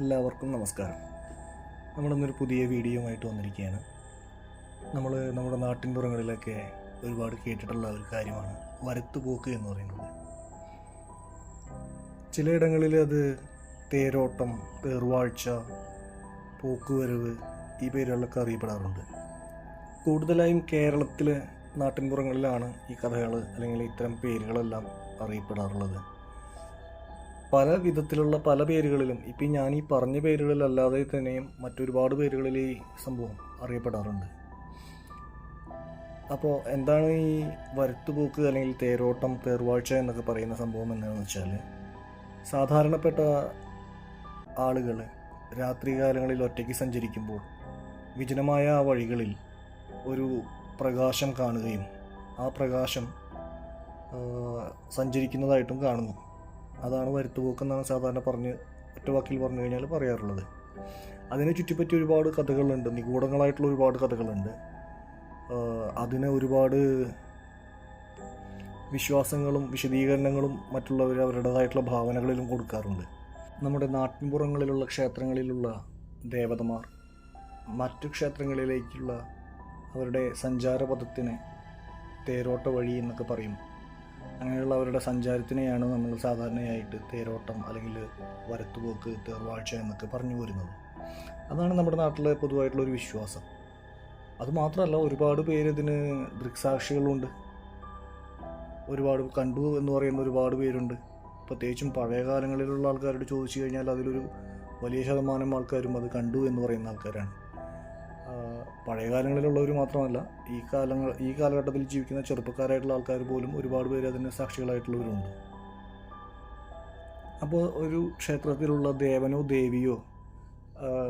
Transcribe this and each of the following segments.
എല്ലാവർക്കും നമസ്കാരം. നമ്മളിന്നൊരു പുതിയ വീഡിയോയുമായിട്ട് വന്നിരിക്കുകയാണ്. നമ്മൾ നമ്മുടെ നാട്ടിൻപുറങ്ങളിലൊക്കെ ഒരുപാട് കേട്ടിട്ടുള്ള ഒരു കാര്യമാണ് വരത്തുപോക്ക് എന്ന് പറയുന്നത്. ചിലയിടങ്ങളിൽ അത് തേരോട്ടം തേർവാഴ്ച പോക്കുവരവ് ഈ പേരുകളിലൊക്കെ അറിയപ്പെടാറുണ്ട്. കൂടുതലായും കേരളത്തിലെ നാട്ടിൻപുറങ്ങളിലാണ് ഈ കഥകൾ അല്ലെങ്കിൽ ഇത്തരം പേരുകളെല്ലാം അറിയപ്പെടാറുള്ളത്. പല വിധത്തിലുള്ള പല പേരുകളിലും ഇപ്പം ഞാൻ ഈ പറഞ്ഞ പേരുകളിലല്ലാതെ തന്നെയും മറ്റൊരുപാട് പേരുകളിൽ ഈ സംഭവം അറിയപ്പെടാറുണ്ട്. അപ്പോൾ എന്താണ് ഈ വരത്തുപോക്ക് അല്ലെങ്കിൽ തേരോട്ടം തേർവാഴ്ച എന്നൊക്കെ പറയുന്ന സംഭവം എന്താണെന്ന് വെച്ചാൽ സാധാരണപ്പെട്ട ആളുകൾ രാത്രികാലങ്ങളിൽ ഒറ്റയ്ക്ക് സഞ്ചരിക്കുമ്പോൾ വിജനമായ ആ വഴികളിൽ ഒരു പ്രകാശം കാണുകയും ആ പ്രകാശം സഞ്ചരിക്കുന്നതായിട്ടും കാണുന്നു. അതാണ് വരുത്തുപോക്ക് എന്നാണ് സാധാരണ പറഞ്ഞ് ഒറ്റ വാക്കിൽ പറഞ്ഞു കഴിഞ്ഞാൽ പറയാറുള്ളത്. അതിനെ ചുറ്റിപ്പറ്റി ഒരുപാട് കഥകളുണ്ട്. നിഗൂഢങ്ങളായിട്ടുള്ള ഒരുപാട് കഥകളുണ്ട്. അതിനെ ഒരുപാട് വിശ്വാസങ്ങളും വിശദീകരണങ്ങളും മറ്റുള്ളവർ അവരുടേതായിട്ടുള്ള ഭാവനകളിലും കൊടുക്കാറുണ്ട്. നമ്മുടെ നാട്ടിൻപുറങ്ങളിലുള്ള ക്ഷേത്രങ്ങളിലുള്ള ദേവതമാർ മറ്റു ക്ഷേത്രങ്ങളിലേക്കുള്ള അവരുടെ സഞ്ചാരപഥത്തിന് തേരോട്ട വഴി എന്നൊക്കെ പറയും. അങ്ങനെയുള്ള അവരുടെ സഞ്ചാരത്തിനെയാണ് നമ്മൾ സാധാരണയായിട്ട് തേരോട്ടം അല്ലെങ്കിൽ വരത്തുപോക്ക് തേർവാഴ്ച എന്നൊക്കെ പറഞ്ഞു വരുന്നത്. അതാണ് നമ്മുടെ നാട്ടിലെ പൊതുവായിട്ടുള്ള ഒരു വിശ്വാസം. അതുമാത്രമല്ല ഒരുപാട് പേര് ഇതിന് ദൃക്സാക്ഷികളുണ്ട്. ഒരുപാട് കണ്ടു എന്ന് പറയുന്ന ഒരുപാട് പേരുണ്ട്. പ്രത്യേകിച്ചും പഴയ കാലങ്ങളിലുള്ള ആൾക്കാരോട് ചോദിച്ചു കഴിഞ്ഞാൽ അതിലൊരു വലിയ ശതമാനം ആൾക്കാരും അത് കണ്ടു എന്ന് പറയുന്ന ആൾക്കാരാണ്. പഴയ കാലങ്ങളിലുള്ളവർ മാത്രമല്ല ഈ കാലങ്ങൾ ഈ കാലഘട്ടത്തിൽ ജീവിക്കുന്ന ചെറുപ്പക്കാരായിട്ടുള്ള ആൾക്കാർ പോലും ഒരുപാട് പേര് അതിന് സാക്ഷികളായിട്ടുള്ളവരുണ്ട് അപ്പോൾ ഒരു ക്ഷേത്രത്തിലുള്ള ദേവനോ ദേവിയോ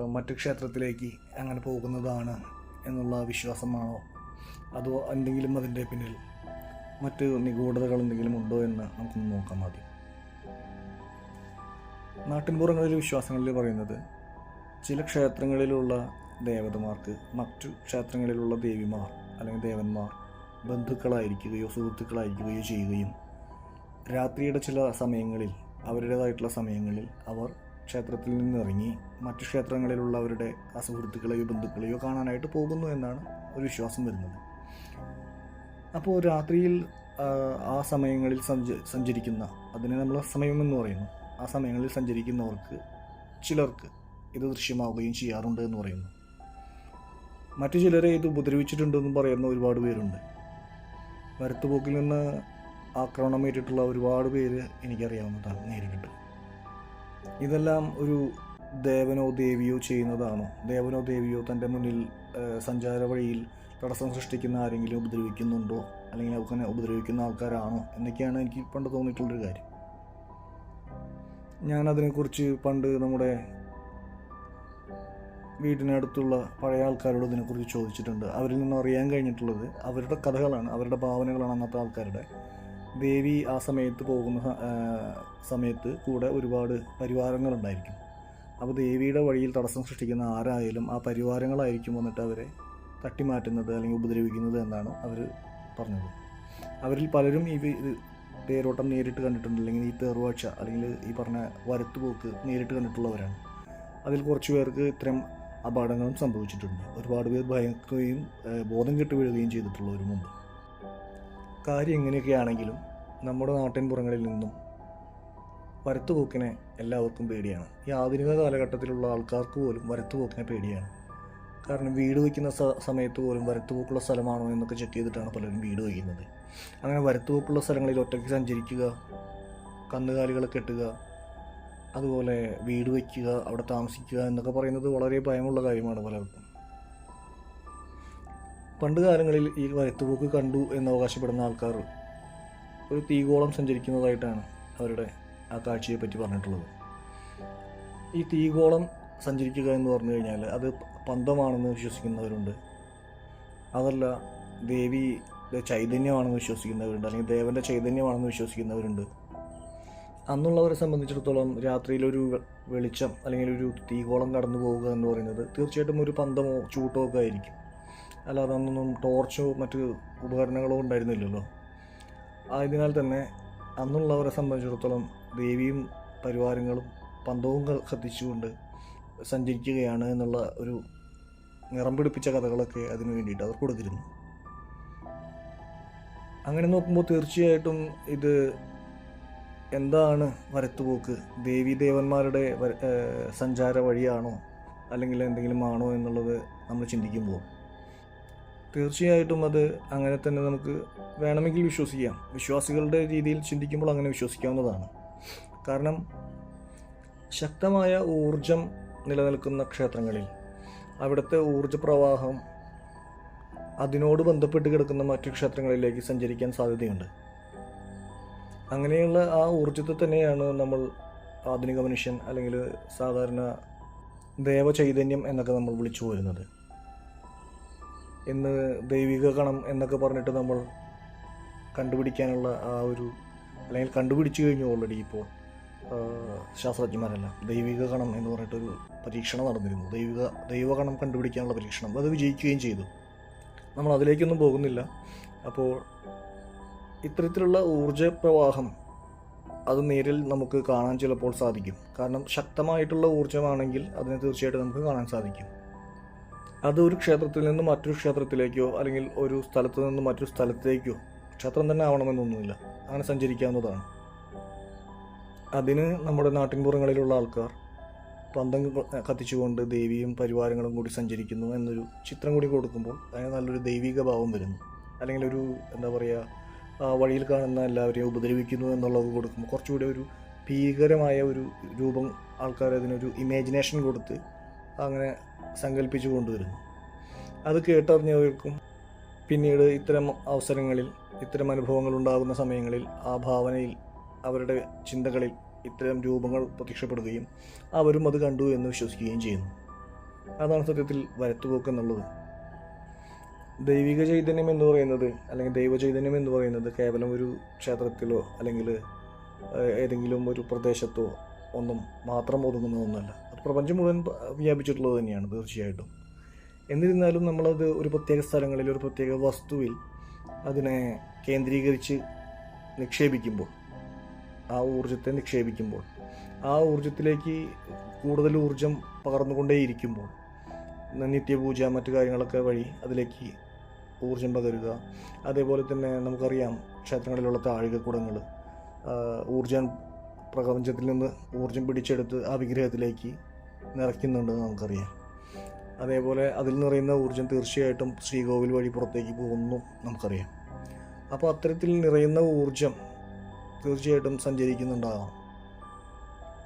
മറ്റു ക്ഷേത്രത്തിലേക്ക് അങ്ങനെ പോകുന്നതാണ് എന്നുള്ള വിശ്വാസമാണോ? അതോ എന്തെങ്കിലും അതിന്റെ പിന്നിൽ മറ്റ് നിഗൂഢതകൾ എന്തെങ്കിലും ഉണ്ടോ എന്ന് നമുക്കൊന്ന് നോക്കാം മതി നാട്ടിൻപുറങ്ങളിലെ വിശ്വാസങ്ങളിൽ പറയുന്നത് ചില ക്ഷേത്രങ്ങളിലുള്ള ദേവതമാർക്ക് മറ്റു ക്ഷേത്രങ്ങളിലുള്ള ദേവിമാർ അല്ലെങ്കിൽ ദേവന്മാർ ബന്ധുക്കളായിരിക്കുകയോ സുഹൃത്തുക്കളായിരിക്കുകയോ ചെയ്യുകയും രാത്രിയുടെ ചില സമയങ്ങളിൽ അവരുടേതായിട്ടുള്ള സമയങ്ങളിൽ അവർ ക്ഷേത്രത്തിൽ നിന്നിറങ്ങി മറ്റു ക്ഷേത്രങ്ങളിലുള്ളവരുടെ ആ സുഹൃത്തുക്കളെയോ ബന്ധുക്കളെയോ കാണാനായിട്ട് പോകുന്നു എന്നാണ് ഒരു വിശ്വാസം വരുന്നത്. അപ്പോൾ രാത്രിയിൽ ആ, സമയങ്ങളിൽ സഞ്ച സഞ്ചരിക്കുന്ന അതിനെ നമ്മൾ സമയമെന്ന് പറയുന്നു. ആ സമയങ്ങളിൽ സഞ്ചരിക്കുന്നവർക്ക് ചിലർക്ക് ഇത് ദൃശ്യമാവുകയും ചെയ്യാറുണ്ട് എന്ന് പറയുന്നു. മറ്റു ചിലരെ ഇത് ഉപദ്രവിച്ചിട്ടുണ്ടെന്നും പറയുന്ന ഒരുപാട് പേരുണ്ട്. വരത്തുപോക്കിൽ നിന്ന് ആക്രമണം ഏറ്റിട്ടുള്ള ഒരുപാട് പേര് എനിക്കറിയാവുന്നതാണ് നേരിട്ടിട്ട്. ഇതെല്ലാം ഒരു ദേവനോ ദേവിയോ ചെയ്യുന്നതാണോ? ദേവനോ ദേവിയോ തന്റെ മുന്നിൽ സഞ്ചാര വഴിയിൽ തടസ്സം സൃഷ്ടിക്കുന്ന ആരെങ്കിലും ഉപദ്രവിക്കുന്നുണ്ടോ? അല്ലെങ്കിൽ അവനെ ഉപദ്രവിക്കുന്ന ആൾക്കാരാണോ? എന്നൊക്കെയാണ് എനിക്ക് പണ്ട് തോന്നിയിട്ടുള്ളൊരു കാര്യം. ഞാനതിനെക്കുറിച്ച് പണ്ട് നമ്മുടെ വീടിനടുത്തുള്ള പഴയ ആൾക്കാരോട് ഇതിനെക്കുറിച്ച് ചോദിച്ചിട്ടുണ്ട്. അവരിൽ നിന്ന് അറിയാൻ കഴിഞ്ഞിട്ടുള്ളത് അവരുടെ കഥകളാണ് അവരുടെ ഭാവനകളാണ് അന്നത്തെ ആൾക്കാരുടെ. ദേവി ആ സമയത്ത് പോകുന്ന സമയത്ത് കൂടെ ഒരുപാട് പരിവാരങ്ങളുണ്ടായിരിക്കും. അപ്പോൾ ദേവിയുടെ വഴിയിൽ തടസ്സം സൃഷ്ടിക്കുന്ന ആരായാലും ആ പരിവാരങ്ങളായിരിക്കും വന്നിട്ട് അവരെ തട്ടിമാറ്റുന്നത് അല്ലെങ്കിൽ ഉപദ്രവിക്കുന്നത് എന്നാണ് അവർ പറഞ്ഞത്. അവരിൽ പലരും ഈ തേരോട്ടം നേരിട്ട് കണ്ടിട്ടുണ്ട്. അല്ലെങ്കിൽ ഈ തേർവാഴ്ച അല്ലെങ്കിൽ ഈ പറഞ്ഞ വരത്തുപോക്ക് നേരിട്ട് കണ്ടിട്ടുള്ളവരാണ്. അതിൽ കുറച്ച് പേർക്ക് ഇത്തരം അപകടങ്ങളും സംഭവിച്ചിട്ടുണ്ട്. ഒരുപാട് പേർ ഭയക്കുകയും ബോധം കെട്ട് വീഴുകയും ചെയ്തിട്ടുള്ളവരുമുണ്ട് കാര്യം എങ്ങനെയൊക്കെയാണെങ്കിലും നമ്മുടെ നാട്ടിൻ പുറങ്ങളിൽ നിന്നും വരത്തുപോക്കിനെ എല്ലാവർക്കും പേടിയാണ്. ഈ ആധുനിക കാലഘട്ടത്തിലുള്ള ആൾക്കാർക്ക് പോലും വരത്തുപോക്കിനെ പേടിയാണ്. കാരണം വീട് വയ്ക്കുന്ന സമയത്ത് പോലും വരത്തുപോക്കുള്ള സ്ഥലമാണോ എന്നൊക്കെ ചെക്ക് ചെയ്തിട്ടാണ് പലരും വീട് വയ്ക്കുന്നത്. അങ്ങനെ വരത്തുപോക്കുള്ള സ്ഥലങ്ങളിൽ ഒറ്റയ്ക്ക് സഞ്ചരിക്കുക കന്നുകാലികളെ കെട്ടുക അതുപോലെ വീട് വയ്ക്കുക അവിടെ താമസിക്കുക എന്നൊക്കെ പറയുന്നത് വളരെ ഭയമുള്ള കാര്യമാണ് പലർക്കും. പണ്ട് കാലങ്ങളിൽ ഈ വരത്തുപോക്ക് കണ്ടു എന്ന് അവകാശപ്പെടുന്ന ആൾക്കാർ ഒരു തീകോളം സഞ്ചരിക്കുന്നതായിട്ടാണ് അവരുടെ ആ കാഴ്ചയെ പറ്റി പറഞ്ഞിട്ടുള്ളത്. ഈ തീകോളം സഞ്ചരിക്കുക എന്ന് പറഞ്ഞു കഴിഞ്ഞാൽ അത് പന്തമാണെന്ന് വിശ്വസിക്കുന്നവരുണ്ട്. അതല്ല ദേവിയുടെ ചൈതന്യമാണെന്ന് വിശ്വസിക്കുന്നവരുണ്ട് അല്ലെങ്കിൽ ദേവന്റെ ചൈതന്യമാണെന്ന് വിശ്വസിക്കുന്നവരുണ്ട്. അന്നുള്ളവരെ സംബന്ധിച്ചിടത്തോളം രാത്രിയിലൊരു വെളിച്ചം അല്ലെങ്കിൽ ഒരു തീകോളം കടന്നു പോവുക എന്ന് പറയുന്നത് തീർച്ചയായിട്ടും ഒരു പന്തമോ ചൂട്ടോ ഒക്കെ ആയിരിക്കും. അല്ലാതെ അന്നൊന്നും ടോർച്ചോ മറ്റ് ഉപകരണങ്ങളോ ഉണ്ടായിരുന്നില്ലല്ലോ. ആയതിനാൽ തന്നെ അന്നുള്ളവരെ സംബന്ധിച്ചിടത്തോളം ദേവിയും പരിവാരങ്ങളും പന്തവും കത്തിച്ചുകൊണ്ട് സഞ്ചരിക്കുകയാണ് എന്നുള്ള ഒരു നിറം പിടിപ്പിച്ച കഥകളൊക്കെ അതിനു വേണ്ടിയിട്ട് അവർ കൊടുത്തിരുന്നു. അങ്ങനെ നോക്കുമ്പോൾ തീർച്ചയായിട്ടും ഇത് എന്താണ് വരത്തുപോക്ക്? ദേവീദേവന്മാരുടെ സഞ്ചാര വഴിയാണോ? അല്ലെങ്കിൽ എന്തെങ്കിലും ആണോ എന്നുള്ളത് നമ്മൾ ചിന്തിക്കുമ്പോൾ. തീർച്ചയായിട്ടും അത് അങ്ങനെ തന്നെ നമുക്ക് വേണമെങ്കിൽ വിശ്വസിക്കാം. വിശ്വാസികളുടെ രീതിയിൽ ചിന്തിക്കുമ്പോൾ അങ്ങനെ വിശ്വസിക്കാവുന്നതാണ്. കാരണം ശക്തമായ ഊർജം നിലനിൽക്കുന്ന ക്ഷേത്രങ്ങളിൽ അവിടുത്തെ ഊർജ പ്രവാഹം അതിനോട് ബന്ധപ്പെട്ട് കിടക്കുന്ന മറ്റു ക്ഷേത്രങ്ങളിലേക്ക് സഞ്ചരിക്കാൻ സാധ്യതയുണ്ട്. അങ്ങനെയുള്ള ആ ഊർജത്തെ തന്നെയാണ് നമ്മൾ ആധുനിക മനുഷ്യൻ അല്ലെങ്കിൽ സാധാരണ ദേവചൈതന്യം എന്നൊക്കെ നമ്മൾ വിളിച്ചു വരുന്നത് ഇന്ന് ദൈവിക കണം എന്നൊക്കെ പറഞ്ഞിട്ട് നമ്മൾ കണ്ടുപിടിക്കാനുള്ള ആ ഒരു അല്ലെങ്കിൽ കണ്ടുപിടിച്ചു കഴിഞ്ഞു ഓൾറെഡി ഇപ്പോൾ ശാസ്ത്രജ്ഞന്മാരല്ല. ദൈവിക കണം എന്ന് പറഞ്ഞിട്ടൊരു പരീക്ഷണം നടന്നിരുന്നു. ദൈവിക ദൈവകണം കണ്ടുപിടിക്കാനുള്ള പരീക്ഷണം. അത് വിജയിക്കുകയും ചെയ്തു. നമ്മൾ അതിലേക്കൊന്നും പോകുന്നില്ല. അപ്പോൾ ഇത്തരത്തിലുള്ള ഊർജ പ്രവാഹം അത് നേരിൽ നമുക്ക് കാണാൻ ചിലപ്പോൾ സാധിക്കും. കാരണം ശക്തമായിട്ടുള്ള ഊർജമാണെങ്കിൽ അതിനെ തീർച്ചയായിട്ടും നമുക്ക് കാണാൻ സാധിക്കും. അത് ഒരു ക്ഷേത്രത്തിൽ നിന്ന് മറ്റൊരു ക്ഷേത്രത്തിലേക്കോ അല്ലെങ്കിൽ ഒരു സ്ഥലത്ത് നിന്ന് മറ്റൊരു സ്ഥലത്തേക്കോ ക്ഷേത്രം തന്നെ ആവണമെന്നൊന്നുമില്ല. അങ്ങനെ സഞ്ചരിക്കാവുന്നതാണ്. അതിന് നമ്മുടെ നാട്ടിൻപുറങ്ങളിലുള്ള ആൾക്കാർ പന്തം കത്തിച്ചുകൊണ്ട് ദേവിയും പരിവാരങ്ങളും കൂടി സഞ്ചരിക്കുന്നു എന്നൊരു ചിത്രം കൂടി കൊടുക്കുമ്പോൾ അതിന് നല്ലൊരു ദൈവിക ഭാവം വരുന്നു. അല്ലെങ്കിൽ ഒരു എന്താ പറയുക വഴിയിൽ കാണുന്ന എല്ലാവരെയും ഉപദ്രവിക്കുന്നു എന്നുള്ളത് കൊടുക്കുമ്പോൾ കുറച്ചുകൂടി ഒരു ഭീകരമായ ഒരു രൂപം ആൾക്കാർ അതിനൊരു ഇമാജിനേഷൻ കൊടുത്ത് അങ്ങനെ സങ്കല്പിച്ചു കൊണ്ടുവരുന്നു. അത് കേട്ടറിഞ്ഞവർക്കും പിന്നീട് ഇത്തരം അവസരങ്ങളിൽ ഇത്തരം അനുഭവങ്ങൾ ഉണ്ടാകുന്ന സമയങ്ങളിൽ ആ ഭാവനയിൽ അവരുടെ ചിന്തകളിൽ ഇത്തരം രൂപങ്ങൾ പ്രത്യക്ഷപ്പെടുകയും അവരും അത് കണ്ടു എന്ന് വിശ്വസിക്കുകയും ചെയ്യുന്നു. അതാണ് സത്യത്തിൽ വരത്തുപോക്ക് എന്നുള്ളത്. ദൈവിക ചൈതന്യം എന്ന് പറയുന്നത് അല്ലെങ്കിൽ ദൈവ ചൈതന്യം എന്ന് പറയുന്നത് കേവലം ഒരു ക്ഷേത്രത്തിലോ അല്ലെങ്കിൽ ഏതെങ്കിലും ഒരു പ്രദേശത്തോ ഒന്നും മാത്രം ഒതുങ്ങുന്ന ഒന്നല്ല. അത് പ്രപഞ്ചം മുഴുവൻ വ്യാപിച്ചിട്ടുള്ളത് തന്നെയാണ് തീർച്ചയായിട്ടും. എന്നിരുന്നാലും നമ്മളത് ഒരു പ്രത്യേക സ്ഥലങ്ങളിൽ ഒരു പ്രത്യേക വസ്തുവിൽ അതിനെ കേന്ദ്രീകരിച്ച് നിക്ഷേപിക്കുമ്പോൾ ആ ഊർജത്തെ നിക്ഷേപിക്കുമ്പോൾ ആ ഊർജത്തിലേക്ക് കൂടുതൽ ഊർജം പകർന്നുകൊണ്ടേയിരിക്കുമ്പോൾ നിത്യപൂജ മറ്റു കാര്യങ്ങളൊക്കെ വഴി അതിലേക്ക് ഊർജം പകരുക. അതേപോലെ തന്നെ നമുക്കറിയാം ക്ഷേത്രങ്ങളിലുള്ള താഴികക്കുടങ്ങൾ ഊർജം പ്രപഞ്ചത്തിൽ നിന്ന് ഊർജം പിടിച്ചെടുത്ത് ആ വിഗ്രഹത്തിലേക്ക് നിറയ്ക്കുന്നുണ്ടെന്ന് നമുക്കറിയാം. അതേപോലെ അതിൽ നിറയുന്ന ഊർജം തീർച്ചയായിട്ടും ശ്രീകോവിൽ വഴി പുറത്തേക്ക് പോകുന്നു നമുക്കറിയാം. അപ്പോൾ അത്തരത്തിൽ നിറയുന്ന ഊർജം തീർച്ചയായിട്ടും സഞ്ചരിക്കുന്നുണ്ടാകാം.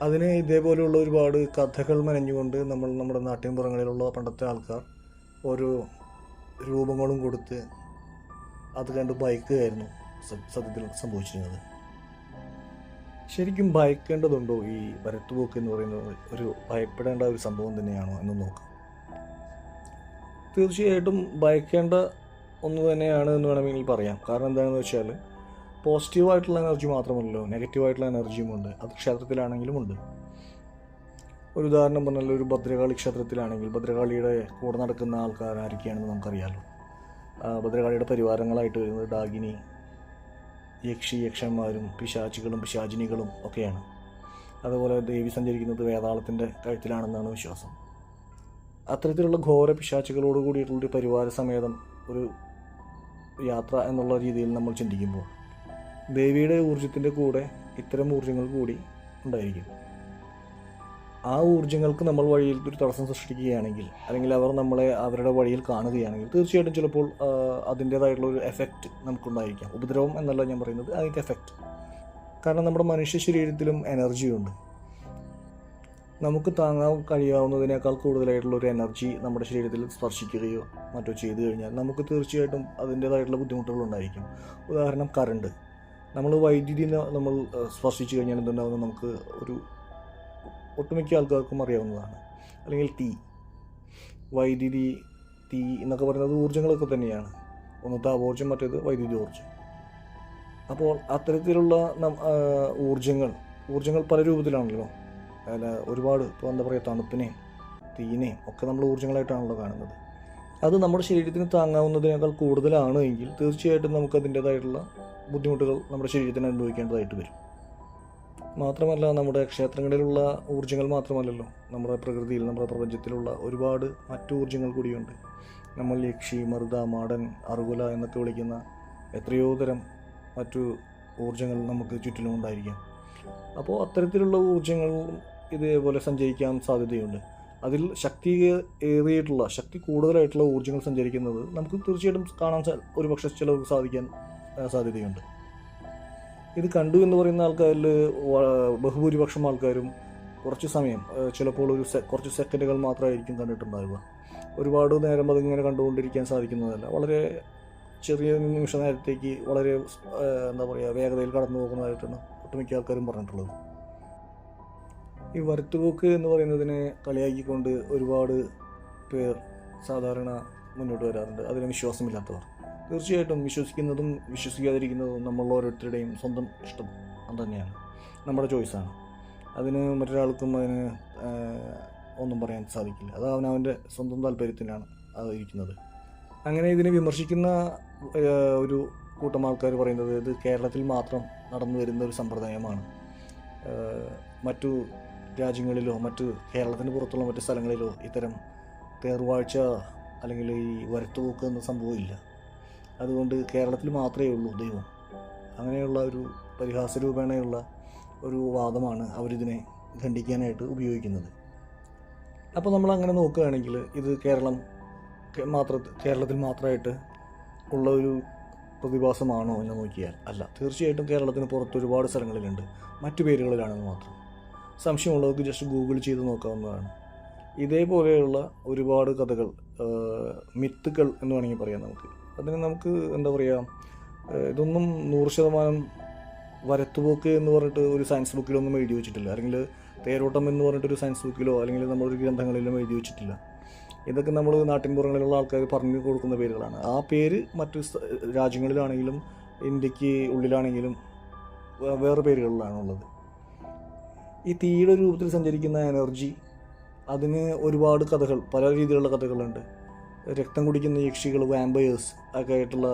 അതിന് ഇതേപോലെയുള്ള ഒരുപാട് കഥകൾ മെനഞ്ഞുകൊണ്ട് നമ്മൾ നമ്മുടെ നാട്ടിൻപുറങ്ങളിലുള്ള പണ്ടത്തെ ആൾക്കാർ ഓരോ രൂപങ്ങളും കൊടുത്ത് അത് കണ്ട് ഭയക്കുകയായിരുന്നു സത്യത്തിൽ സംഭവിച്ചിരുന്നത്. ശരിക്കും ഭയക്കേണ്ടതുണ്ടോ ഈ വരത്തുപോക്ക് എന്ന് പറയുന്നത്? ഒരു ഭയപ്പെടേണ്ട ഒരു സംഭവം തന്നെയാണോ എന്ന് നോക്കാം. തീർച്ചയായിട്ടും ഭയക്കേണ്ട ഒന്ന് തന്നെയാണ് എന്ന് വേണമെങ്കിൽ പറയാം. കാരണം എന്താണെന്ന് വെച്ചാൽ പോസിറ്റീവായിട്ടുള്ള എനർജി മാത്രമല്ലല്ലോ നെഗറ്റീവായിട്ടുള്ള എനർജിയും ഉണ്ട് അത് ക്ഷേത്രത്തിലാണെങ്കിലും ഉണ്ട്. ഒരു ഉദാഹരണം പറഞ്ഞാൽ ഒരു ഭദ്രകാളി ക്ഷേത്രത്തിലാണെങ്കിൽ ഭദ്രകാളിയുടെ കൂടെ നടക്കുന്ന ആൾക്കാർ ആരൊക്കെയാണെന്ന് നമുക്കറിയാമല്ലോ ഭദ്രകാളിയുടെ പരിവാരങ്ങളായിട്ട് വരുന്നത് ഡാഗിനി യക്ഷി യക്ഷന്മാരും പിശാചികളും പിശാചിനികളും ഒക്കെയാണ്. അതുപോലെ ദേവി സഞ്ചരിക്കുന്നത് വേതാളത്തിന്റെ കഴുത്തിലാണെന്നാണ് വിശ്വാസം. അത്തരത്തിലുള്ള ഘോര പിശാചികളോട് കൂടിയിട്ടുള്ളൊരു പരിവാര സമേതം ഒരു യാത്ര എന്നുള്ള രീതിയിൽ നമ്മൾ ചിന്തിക്കുമ്പോൾ ദേവിയുടെ ഊർജത്തിന്റെ കൂടെ ഇത്തരം ഊർജങ്ങൾ കൂടി ഉണ്ടായിരിക്കും. ആ ഊർജങ്ങൾക്ക് നമ്മൾ വഴിയിൽ ഒരു തടസ്സം സൃഷ്ടിക്കുകയാണെങ്കിൽ അല്ലെങ്കിൽ അവർ നമ്മളെ അവരുടെ വഴിയിൽ കാണുകയാണെങ്കിൽ തീർച്ചയായിട്ടും ചിലപ്പോൾ അതിന്റേതായിട്ടുള്ള ഒരു എഫക്റ്റ് നമുക്കുണ്ടായിരിക്കാം. ഉപദ്രവം എന്നല്ല ഞാൻ പറയുന്നത് അതിന്റെ എഫക്റ്റ് കാരണം നമ്മുടെ മനുഷ്യ ശരീരത്തിലും എനർജിയുണ്ട് നമുക്ക് താങ്ങാൻ കഴിയാവുന്നതിനേക്കാൾ കൂടുതലായിട്ടുള്ള ഒരു എനർജി നമ്മുടെ ശരീരത്തിൽ സ്പർശിക്കുകയോ മറ്റോ ചെയ്തു കഴിഞ്ഞാൽ നമുക്ക് തീർച്ചയായിട്ടും അതിന്റേതായിട്ടുള്ള ബുദ്ധിമുട്ടുകൾ ഉണ്ടായിരിക്കും. ഉദാഹരണം കറണ്ട് നമ്മൾ വൈദ്യുതി നമ്മൾ സ്പർശിച്ചു കഴിഞ്ഞാൽ എന്തുണ്ടാകുന്ന നമുക്ക് ഒരു ഒട്ടുമിക്ക ആൾക്കാർക്കും അറിയാവുന്നതാണ്. അല്ലെങ്കിൽ തീ വൈദ്യുതി തീ എന്നൊക്കെ പറയുന്നത് ഊർജങ്ങളൊക്കെ തന്നെയാണ്. ഒന്ന് താപോർജം മറ്റേത് വൈദ്യുതി ഊർജം. അപ്പോൾ അത്തരത്തിലുള്ള ഊർജങ്ങൾ ഊർജങ്ങൾ പല രൂപത്തിലാണല്ലോ. അല്ല ഒരുപാട് ഇപ്പോൾ എന്താ പറയുക തണുപ്പിനെയും തീനെയും ഒക്കെ നമ്മൾ ഊർജങ്ങളായിട്ടാണല്ലോ കാണുന്നത്. അത് നമ്മുടെ ശരീരത്തിന് താങ്ങാവുന്നതിനേക്കാൾ കൂടുതലാണ് എങ്കിൽ തീർച്ചയായിട്ടും നമുക്ക് അതിന്റേതായിട്ടുള്ള ബുദ്ധിമുട്ടുകൾ നമ്മുടെ ശരീരത്തിന് അനുഭവിക്കേണ്ടതായിട്ട് വരും. മാത്രമല്ല നമ്മുടെ ക്ഷേത്രങ്ങളിലുള്ള ഊർജങ്ങൾ മാത്രമല്ലല്ലോ നമ്മുടെ പ്രകൃതിയിൽ നമ്മുടെ പ്രപഞ്ചത്തിലുള്ള ഒരുപാട് മറ്റു ഊർജങ്ങൾ കൂടിയുണ്ട്. നമ്മൾ യക്ഷി മറുത മാടൻ അറുകുല എന്നൊക്കെ വിളിക്കുന്ന എത്രയോ തരം മറ്റു ഊർജങ്ങൾ നമുക്ക് ചുറ്റിലും ഉണ്ടായിരിക്കാം. അപ്പോൾ അത്തരത്തിലുള്ള ഊർജങ്ങൾ ഇതേപോലെ സഞ്ചരിക്കാൻ സാധ്യതയുണ്ട്. അതിൽ ശക്തി ഏറിയിട്ടുള്ള ശക്തി കൂടുതലായിട്ടുള്ള ഊർജങ്ങൾ സഞ്ചരിക്കുന്നത് നമുക്ക് തീർച്ചയായിട്ടും കാണാൻ ഒരുപക്ഷെ ഒരു പക്ഷേ ചിലർക്ക് സാധിക്കാൻ സാധ്യതയുണ്ട്. ഇത് കണ്ടു എന്ന് പറയുന്ന ആൾക്കാരിൽ ബഹുഭൂരിപക്ഷം ആൾക്കാരും കുറച്ച് സമയം ചിലപ്പോൾ ഒരു കുറച്ച് സെക്കൻഡുകൾ മാത്രമായിരിക്കും കണ്ടിട്ടുണ്ടാവുക. ഒരുപാട് നേരം അതിങ്ങനെ കണ്ടുകൊണ്ടിരിക്കാൻ സാധിക്കുന്നതല്ല. വളരെ ചെറിയ നിമിഷ നേരത്തേക്ക് വളരെ എന്താ പറയുക വേഗതയിൽ കടന്നു പോകുന്നതായിട്ടാണ് ഒട്ടുമിക്ക ആൾക്കാരും പറഞ്ഞിട്ടുള്ളത്. ഈ വരത്തുപോക്ക് എന്ന് പറയുന്നതിനെ കളിയാക്കിക്കൊണ്ട് ഒരുപാട് പേർ സാധാരണ മുന്നോട്ട് വരാറുണ്ട്. അതിന് വിശ്വാസമില്ലാത്തവർ. തീർച്ചയായിട്ടും വിശ്വസിക്കുന്നതും വിശ്വസിക്കാതിരിക്കുന്നതും നമ്മൾ ഓരോരുത്തരുടെയും സ്വന്തം ഇഷ്ടം തന്നെയാണ്. നമ്മുടെ ചോയ്സാണ് അതിന് മറ്റൊരാൾക്കും അതിന് ഒന്നും പറയാൻ സാധിക്കില്ല. അത് അവനവന്റെ സ്വന്തം താല്പര്യത്തിനാണ് അത് ഇരിക്കുന്നത്. അങ്ങനെ ഇതിനെ വിമർശിക്കുന്ന ഒരു കൂട്ടം ആൾക്കാർ പറയുന്നത് ഇത് കേരളത്തിൽ മാത്രം നടന്നു വരുന്ന ഒരു സമ്പ്രദായമാണ്. മറ്റു രാജ്യങ്ങളിലോ മറ്റു കേരളത്തിന് പുറത്തുള്ള മറ്റു സ്ഥലങ്ങളിലോ ഇത്തരം തേർവാഴ്ച അല്ലെങ്കിൽ ഈ വരത്തുപോക്ക് എന്ന സംഭവമില്ല അതുകൊണ്ട് കേരളത്തിൽ മാത്രമേ ഉള്ളൂ ദൈവം. അങ്ങനെയുള്ള ഒരു പരിഹാസ രൂപേണയുള്ള ഒരു വാദമാണ് അവരിതിനെ ഖണ്ഡിക്കാനായിട്ട് ഉപയോഗിക്കുന്നത്. അപ്പോൾ നമ്മൾ അങ്ങനെ നോക്കുകയാണെങ്കിൽ ഇത് കേരളം മാത്ര കേരളത്തിൽ മാത്രമായിട്ട് ഉള്ള ഒരു പ്രതിഭാസമാണോ എന്ന് നോക്കിയാൽ അല്ല. തീർച്ചയായിട്ടും കേരളത്തിന് പുറത്ത് ഒരുപാട് സ്ഥലങ്ങളിലുണ്ട്. മറ്റു പേരുകളിലാണെന്ന് മാത്രം. സംശയമുള്ളവർക്ക് ജസ്റ്റ് ഗൂഗിൾ ചെയ്ത് നോക്കാവുന്നതാണ്. ഇതേപോലെയുള്ള ഒരുപാട് കഥകൾ മിത്തുകൾ എന്ന് വേണമെങ്കിൽ പറയാം നമുക്ക്. അതിന് നമുക്ക് എന്താ പറയുക ഇതൊന്നും നൂറ് ശതമാനം വരത്തുപോക്ക് എന്ന് പറഞ്ഞിട്ട് ഒരു സയൻസ് ബുക്കിലൊന്നും എഴുതി വെച്ചിട്ടില്ല. അല്ലെങ്കിൽ തേരോട്ടം എന്ന് പറഞ്ഞിട്ടൊരു സയൻസ് ബുക്കിലോ അല്ലെങ്കിൽ നമ്മളൊരു ഗ്രന്ഥങ്ങളിലും എഴുതി വെച്ചിട്ടില്ല. ഇതൊക്കെ നമ്മൾ നാട്ടിൻപുറങ്ങളിലുള്ള ആൾക്കാർ പറഞ്ഞു കൊടുക്കുന്ന പേരുകളാണ്. ആ പേര് മറ്റു രാജ്യങ്ങളിലാണെങ്കിലും ഇന്ത്യയ്ക്ക് ഉള്ളിലാണെങ്കിലും വേറെ പേരുകളിലാണുള്ളത് ഈ തീയുടെ രൂപത്തിൽ സഞ്ചരിക്കുന്ന എനർജി അതിന് ഒരുപാട് കഥകൾ പല രീതിയിലുള്ള കഥകളുണ്ട്. രക്തം കുടിക്കുന്ന യക്ഷികൾ വാമ്പയേഴ്സ് ഒക്കെ ആയിട്ടുള്ള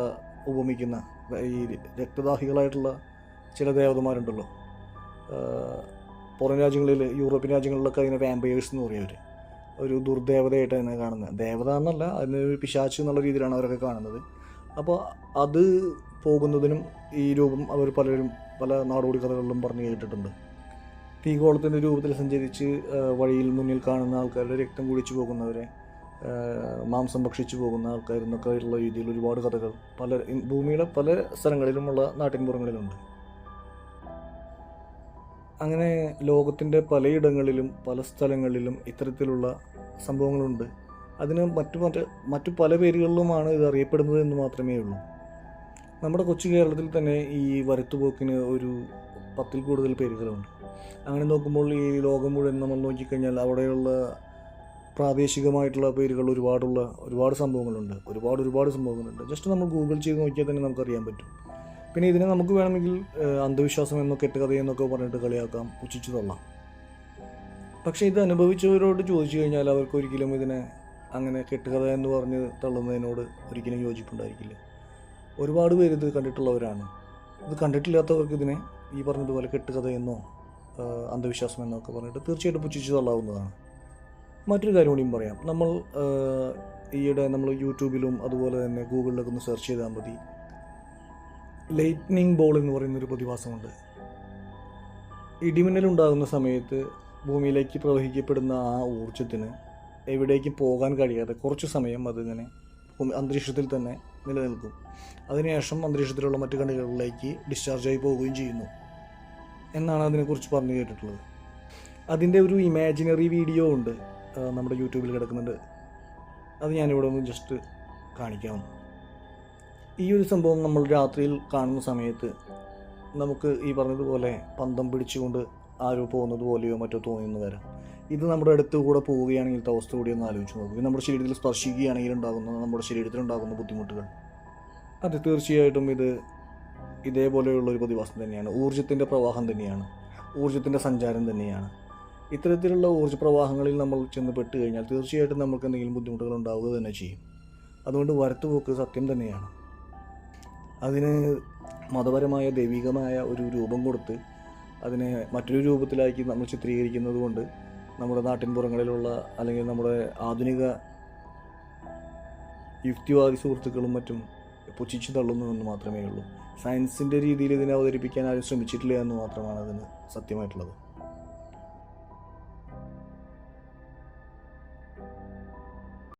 ഉപമിക്കുന്ന ഈ രക്തദാഹികളായിട്ടുള്ള ചില ദേവതമാരുണ്ടല്ലോ. പുറം രാജ്യങ്ങളിൽ യൂറോപ്യൻ രാജ്യങ്ങളിലൊക്കെ അതിനെ വാമ്പയേഴ്സ് എന്ന് പറയും അവർ ഒരു ദുർദേവതയായിട്ട് അതിനെ കാണുന്നത്. ദേവത എന്നല്ല അതിന് പിശാച്ച് എന്നുള്ള രീതിയിലാണ് അവരൊക്കെ കാണുന്നത്. അപ്പോൾ അത് പോകുന്നതിനും ഈ രൂപം അവർ പലരും പല നാടോടി കഥകളിലും പറഞ്ഞു കേട്ടിട്ടുണ്ട്. തീകോളത്തിന്റെ രൂപത്തിൽ സഞ്ചരിച്ച് വഴിയിൽ മുന്നിൽ കാണുന്ന ആൾക്കാരുടെ രക്തം കുടിച്ചു പോകുന്നവരെ മാംസം ഭക്ഷിച്ചു പോകുന്ന ആൾക്കാർ എന്നൊക്കെ ഉള്ള രീതിയിൽ ഒരുപാട് കഥകൾ പല ഭൂമിയുടെ പല സ്ഥലങ്ങളിലുമുള്ള നാട്ടിൻപുറങ്ങളിലുണ്ട്. അങ്ങനെ ലോകത്തിന്റെ പലയിടങ്ങളിലും പല സ്ഥലങ്ങളിലും ഇത്തരത്തിലുള്ള സംഭവങ്ങളുണ്ട്. അതിന് മറ്റു മറ്റ് മറ്റു പല പേരുകളിലുമാണ് ഇത് അറിയപ്പെടുന്നത് എന്ന് മാത്രമേ ഉള്ളൂ. നമ്മുടെ കൊച്ചു കേരളത്തിൽ തന്നെ ഈ വരത്തുപോക്കിന് ഒരു പത്തിൽ കൂടുതൽ പേരുകളുണ്ട്. അങ്ങനെ നോക്കുമ്പോൾ ഈ ലോകം മുഴുവൻ നമ്മൾ നോക്കിക്കഴിഞ്ഞാൽ അവിടെയുള്ള പ്രാദേശികമായിട്ടുള്ള പേരുകൾ ഒരുപാടുള്ള ഒരുപാട് സംഭവങ്ങളുണ്ട്. ഒരുപാട് ഒരുപാട് സംഭവങ്ങളുണ്ട്. ജസ്റ്റ് നമ്മൾ ഗൂഗിൾ ചെയ്ത് നോക്കിയാൽ തന്നെ നമുക്ക് അറിയാൻ പറ്റും. പിന്നെ ഇതിനെ നമുക്ക് വേണമെങ്കിൽ അന്ധവിശ്വാസം എന്നോ കെട്ടുകഥയെന്നൊക്കെ പറഞ്ഞിട്ട് കളിയാക്കാം പുച്ഛിച്ചു തള്ളാം പക്ഷേ ഇത് അനുഭവിച്ചവരോട് ചോദിച്ചു കഴിഞ്ഞാൽ അവർക്ക് ഒരിക്കലും ഇതിനെ അങ്ങനെ കെട്ടുകഥ എന്ന് പറഞ്ഞ് തള്ളുന്നതിനോട് ഒരിക്കലും യോജിപ്പുണ്ടായിരിക്കില്ല. ഒരുപാട് പേര് ഇത് കണ്ടിട്ടുള്ളവരാണ്. ഇത് കണ്ടിട്ടില്ലാത്തവർക്ക് ഇതിനെ ഈ പറഞ്ഞതുപോലെ കെട്ടുകഥയെന്നോ അന്ധവിശ്വാസം എന്നൊക്കെ പറഞ്ഞിട്ട് തീർച്ചയായിട്ടും പുച്ഛിച്ചു തള്ളാവുന്നതാണ്. മറ്റൊരു കാര്യം കൂടിയും പറയാം. നമ്മൾ ഈയിടെ നമ്മൾ യൂട്യൂബിലും അതുപോലെ തന്നെ ഗൂഗിളിലൊക്കെ ഒന്ന് സെർച്ച് ചെയ്താൽ മതി. ലൈറ്റ്നിങ് ബോൾ എന്ന് പറയുന്നൊരു പ്രതിഭാസമുണ്ട്. ഇടിമിന്നലുണ്ടാകുന്ന സമയത്ത് ഭൂമിയിലേക്ക് പ്രവഹിക്കപ്പെടുന്ന ആ ഊർജത്തിന് എവിടേക്കും പോകാൻ കഴിയാതെ കുറച്ച് സമയം അതിങ്ങനെ അന്തരീക്ഷത്തിൽ തന്നെ നിലനിൽക്കും. അതിനുശേഷം അന്തരീക്ഷത്തിലുള്ള മറ്റു കണികളിലേക്ക് ഡിസ്ചാർജ് ആയി പോവുകയും ചെയ്യുന്നു. എന്നാണ് അതിനെക്കുറിച്ച് പറഞ്ഞു കേട്ടിട്ടുള്ളത്. അതിന്റെ ഒരു ഇമാജിനറി വീഡിയോ ഉണ്ട്. നമ്മുടെ യൂട്യൂബിൽ കിടക്കുന്നുണ്ട്. അത് ഞാനിവിടെ ഒന്ന് ജസ്റ്റ് കാണിക്കാം. ഈ ഒരു സംഭവം നമ്മൾ രാത്രിയിൽ കാണുന്ന സമയത്ത് നമുക്ക് ഈ പറഞ്ഞതുപോലെ പന്തം പിടിച്ചുകൊണ്ട് ആരോ പോകുന്നത് പോലെയോ മറ്റോ തോന്നിയെന്ന് വരാം. ഇത് നമ്മുടെ അടുത്ത് കൂടെ പോവുകയാണെങ്കിൽ അവസ്ഥ കൂടി ഒന്ന് ആലോചിച്ച് നോക്കും. നമ്മുടെ ശരീരത്തിൽ സ്പർശിക്കുകയാണെങ്കിൽ ഉണ്ടാകുന്ന നമ്മുടെ ശരീരത്തിൽ ഉണ്ടാകുന്ന ബുദ്ധിമുട്ടുകൾ. അത് തീർച്ചയായിട്ടും ഇത് ഇതേപോലെയുള്ള ഒരു പ്രതിഭാസം തന്നെയാണ്. ഊർജത്തിന്റെ പ്രവാഹം തന്നെയാണ്. ഊർജത്തിന്റെ സഞ്ചാരം തന്നെയാണ്. ഇത്തരത്തിലുള്ള ഊർജ പ്രവാഹങ്ങളിൽ നമ്മൾ ചെന്ന് പെട്ട് കഴിഞ്ഞാൽ തീർച്ചയായിട്ടും നമുക്ക് എന്തെങ്കിലും ബുദ്ധിമുട്ടുകൾ ഉണ്ടാവുക തന്നെ ചെയ്യും. അതുകൊണ്ട് വരത്തുപോക്ക് സത്യം തന്നെയാണ്. അതിന് മതപരമായ ദൈവികമായ ഒരു രൂപം കൊടുത്ത് അതിനെ മറ്റൊരു രൂപത്തിലാക്കി നമ്മൾ ചിത്രീകരിക്കുന്നത് കൊണ്ട് നമ്മുടെ നാട്ടിൻപുറങ്ങളിലുള്ള അല്ലെങ്കിൽ നമ്മുടെ ആധുനിക യുക്തിവാദി സുഹൃത്തുക്കളും മറ്റും പുച്ഛിച്ചു തള്ളുന്നു എന്ന് മാത്രമേ ഉള്ളൂ. സയൻസിന്റെ രീതിയിൽ ഇതിനെ അവതരിപ്പിക്കാൻ ആരും ശ്രമിച്ചിട്ടില്ല എന്ന് മാത്രമാണ് അതിന് സത്യമായിട്ടുള്ളത്.